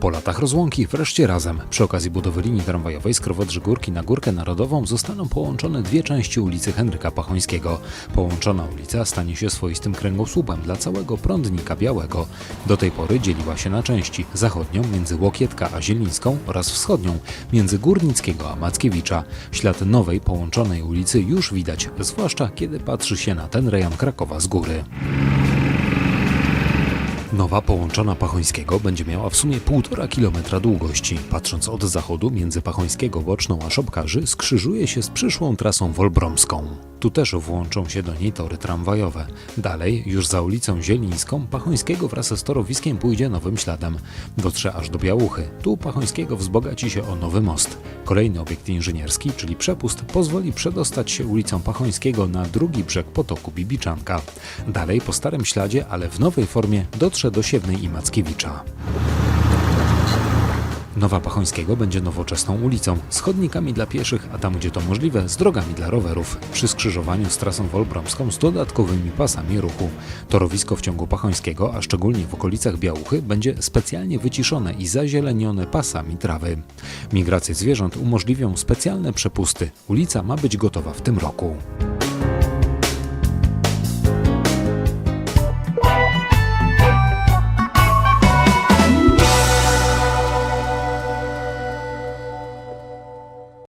Po latach rozłąki wreszcie razem. Przy okazji budowy linii tramwajowej z Krowodrzy Górki na Górkę Narodową zostaną połączone dwie części ulicy Henryka Pachońskiego. Połączona ulica stanie się swoistym kręgosłupem dla całego prądnika białego. Do tej pory dzieliła się na części. Zachodnią między Łokietka a Zielińską oraz wschodnią między Górnickiego a Mackiewicza. Ślad nowej połączonej ulicy już widać, zwłaszcza kiedy patrzy się na ten rejon Krakowa z góry. Nowa połączona Pachońskiego będzie miała w sumie 1,5 kilometra długości. Patrząc od zachodu między Pachońskiego Boczną a Szopkarzy skrzyżuje się z przyszłą trasą wolbromską. Tu też włączą się do niej tory tramwajowe. Dalej, już za ulicą Zielińską, Pachońskiego wraz z torowiskiem pójdzie nowym śladem. Dotrze aż do Białuchy. Tu Pachońskiego wzbogaci się o nowy most. Kolejny obiekt inżynierski, czyli przepust, pozwoli przedostać się ulicą Pachońskiego na drugi brzeg potoku Bibiczanka. Dalej po starym śladzie, ale w nowej formie dotrze do Siewnej i Mackiewicza. Nowa Pachońskiego będzie nowoczesną ulicą, z chodnikami dla pieszych, a tam gdzie to możliwe, z drogami dla rowerów, przy skrzyżowaniu z trasą wolbromską z dodatkowymi pasami ruchu. Torowisko w ciągu Pachońskiego, a szczególnie w okolicach Białuchy, będzie specjalnie wyciszone i zazielenione pasami trawy. Migrację zwierząt umożliwią specjalne przepusty. Ulica ma być gotowa w tym roku.